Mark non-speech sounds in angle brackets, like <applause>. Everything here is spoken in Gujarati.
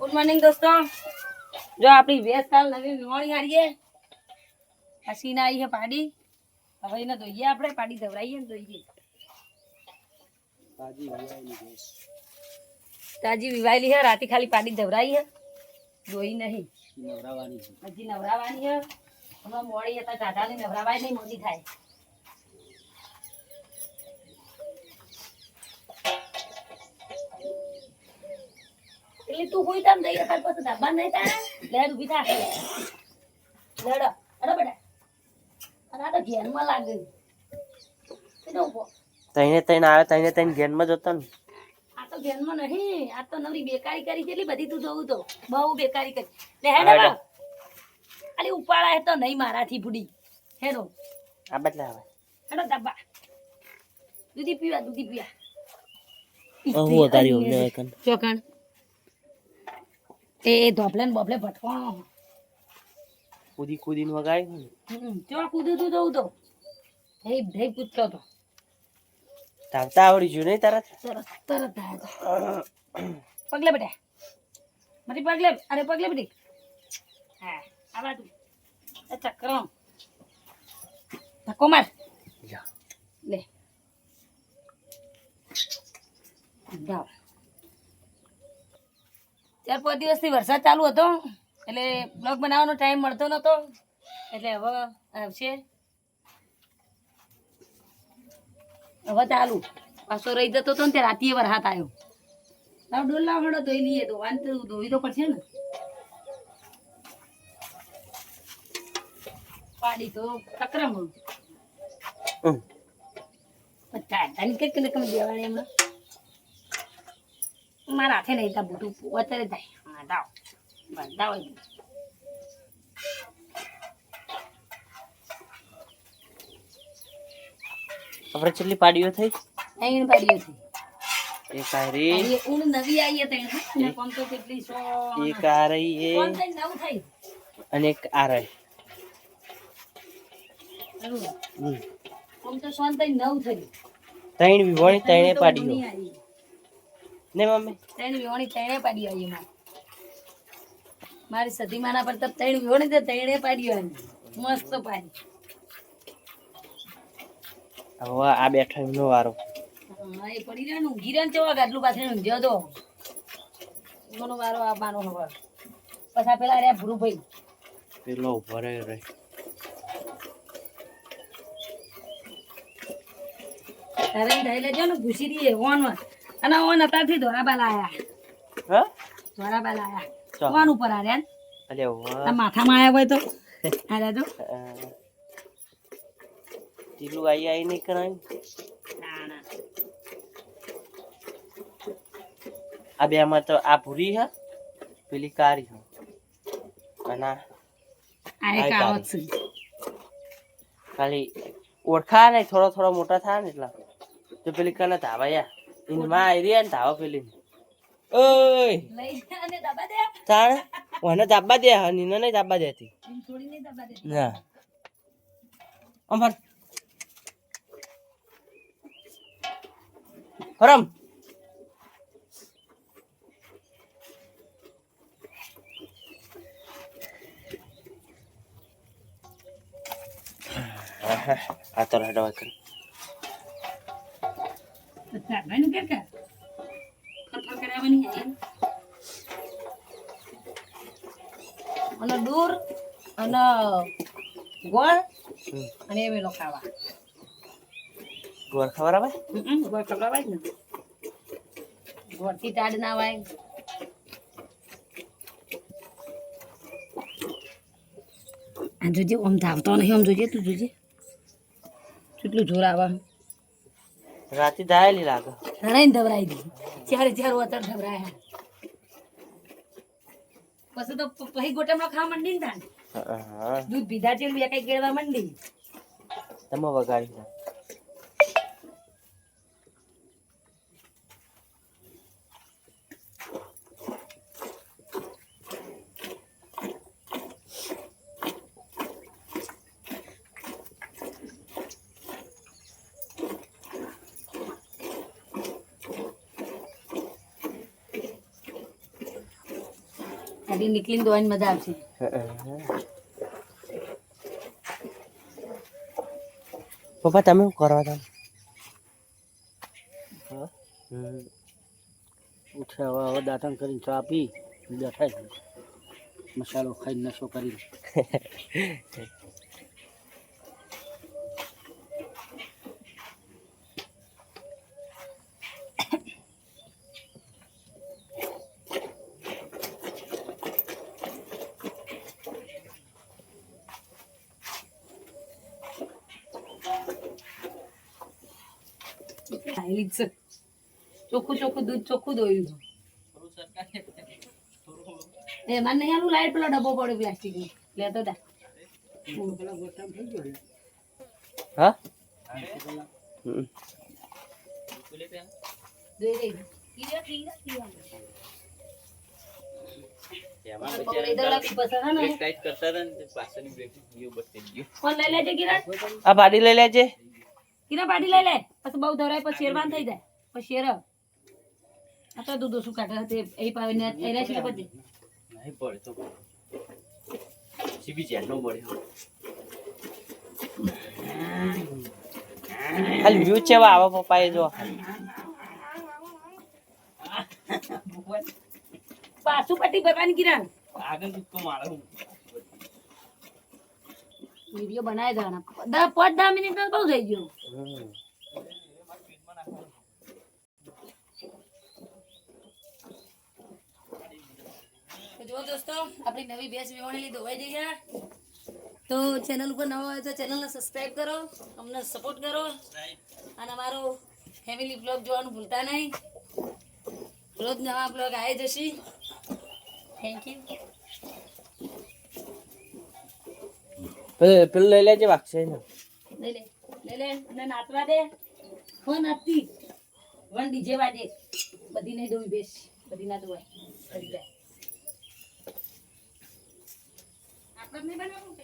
ગુડ મોર્નિંગ દોસ્તો. જો આપણી ભેંસ કાલ નવી વિહોણી હારીએ. હસીને આવી છે પાડી. હવે એને ધોઈએ આપણે પાડી ધવરાઈએ ને ધોઈએ. તાજી વિવાયેલી છે રાતે ખાલી પાડી ધવરાઈ છે ધોઈ નહીં. હજી નવરાવાની છે. હમણાં મોડી હતા દાદાને નવરાવાય નહીં મોડી થાય. એટલે તું હોઈ તામ દઈ તાર પાસે ધાબા નહીં તારે લેર ઊભી થા. લેડો. અરે બેટા. અને આ તો ઘેરમાં લાગે. કેનો ઊભો. તઈને તઈને આવે તઈને તઈને ઘેરમાં જતો ને. આ તો ઘેરમાં નહીં. આ તો નવરી બેકારી કરી કેટલી બધી તું જોવું તો. બહુ બેકારી કરી. લે હેડો હેડો. અલી ઉપાડા હે તો નહીં મારાથી બુડી હેરો આ બદલા આવે. હેડો ધાબા. દૂધી પીવા દૂધી પીવા. ઓહો તારી ઓમને કન. ચોકણ. એ ધોપલે ને બોપલે ભટકોણો. કૂદી કૂદીને વગાડ્યું ને? હમ, ચો કૂદું તું તો તો? એ ભાઈ પૂછતો તો. તાવતા આવડી ગયું નહીં તરત તરત તરત આવ્યો પગલે બેટા. મારી પગલે અરે પગલે બેટી. હા આ બાજુ અચ્છા ચક્રમ ધક્કો માર. લે. જાઓ ચાર પાંચ દિવસથી વરસાદ ચાલુ હતો. એટલે બ્લોગ બનાવવાનો ટાઈમ મળતો નતો એટલે હવે આવશે. હવે ચાલુ. પાછો રહી જતો હતો ને તે રાતે વરસાદ આવ્યો લાવ ડોલા વડો હળો ધોઈ લઈએ તો વાન તો ધોઈ તો પડશે ને. પાડી તો ચક્રમ હમ. તાની કઈ કને કમ દેવાણી એમણે મારા હાથે નહીં તા અત્યારે થાય. આપણે કેટલી પાડીઓ થઈ? અહીં પાડીઓ થઈ. એક આ એ ઉન નવી આવી હતી ને કોમ તો કેટલી સો એક આ રહી એ કોમ તો નવ થઈ? અને એક આ રહી. કોમ તો સોન થઈ નવ થઈ? ત્રણ વિવાણી ત્રણે પાડીઓ. ને મમ્મી? ત્રણ વિહોણી ત્રણે પાડી આવી એમાં. મારી સતીમાના પર તપ ત્રણ વિહોણી તો ત્રણે પાડી આવી મસ્ત પાડી. હવે આ બેઠો એમનો વારો. હા એ પડી રહ્યો ને ઊંઘી રહ્યો ને ચેવા ગાટલું પાછળ ઊંઘ્યો તો. એમનો વારો આવવાનો હવે. પછી પેલા રહ્યા ભૂરુભાઈ. પેલો ઊભો રહ્યો રે તારે થઈ લેજો ને ઘૂસી દઈએ ઓન. અને ઓન અત્યારથી ધોરાબા લાયા હ? ધોરાબા લાયા કોણ ઉપર આ રહ્યા અલે વાહ માથામાં આયા હોય તો. આ દાદુ ટીલું આઈ આઈ નહીં કરાય. ના ના. આ બે માં તો આ ભૂરી હે પેલી કારી હે. અને આ એક આવત છે. ખાલી ઓળખા નહીં થોડો થોડો મોટા થાય ને એટલા. તો પેલી કને ધાવા યા ઇનમાં આવી રહ્યા ને ધાવા પેલી ઓય લઈ જા અને દબા દે તાણ મને દાબા દે હા નીનો નહીં દાબા દેતી એમ છોડીને દબા દે ના અંબર હરમ આ તો હડવા કર ભાઈ નું કે? કે ફરફર કરાવવાની હે અને દૂર અને ગોળ અને એ વેલો ખાવા. ગોળ ખબર આવે ગોળ ખબર આવે ને. ગોળથી ટાઢ ના વાય. આ જોજે ઓમ ધાવતો નહીં આમ જોજે તું જોજે. કેટલું જોર આવે. રાતે ધાયેલી લાગે. રડાઈને ધવરાઈ દી ચારે ચાર વતર ધવરાય પછી તો પહી પછી ગોટમનો ખાવા માંડી ને દૂધ પીધા છે બે કઈ કેળવા માંડી. તમે વગાડી આથી નીકળીને દોવાની મજા આવશે. પપ્પા તમે શું કરવા તમે હા? ઉઠ્યા હવે હવે દાંતણ કરીને ચા પી બેઠા મસાલો ખાઈને નશો કરી <laughs> ખાયેલી જ છે. ચોખ્ખું ચોખ્ખું દૂધ ચોખ્ખું દોયું એ મને નહીં આલું લાઈટ પેલો ડબ્બો પડ્યો પ્લાસ્ટિક નો. લેતો તા હા આ ભાડી લઈ લેજે. કિરણ પાટી લઈ લે. પછી બહુ ધરાય પછી શેરવાન થઈ જાય. પછી શેર. આ તો દૂધ ઓછું કાઢે તે એ પાવીને રહે છે પછી. નહીં પડે તો સીબી ચેન નો પડે ખાલી વ્યૂ છે આવા પપ્પા એ જો. પાછું પટી ભરવાની કિરણ. આગળ દુઃખ મારે વીડિયો બનાવી દેવાના દસ પાંચ દસ મિનિટ બહુ થઈ ગયું. જો દોસ્તો, આપણી નવી બેચ વિવાણેલી ધોવાઈ જઈ ગયા તો ચેનલ ઉપર નવા હોય તો ચેનલને સબસ્ક્રાઈબ કરો, અમને સપોર્ટ કરો. અને અમારો ફેમિલી બ્લોગ જોવાનું ભૂલતા નહીં. રોજ નવા બ્લોગ આવી જશે. થેન્ક યુ પેલું લઈ લેજે વાગશે ને. લઈ લે લઈ લે, અને નાતવા દે. ફોન આપતી. વન ડીજે વાજે બધી નહીં દોવી બેસ. બધી ના દોવાય કરી જાય. આપણે નહીં બનાવવું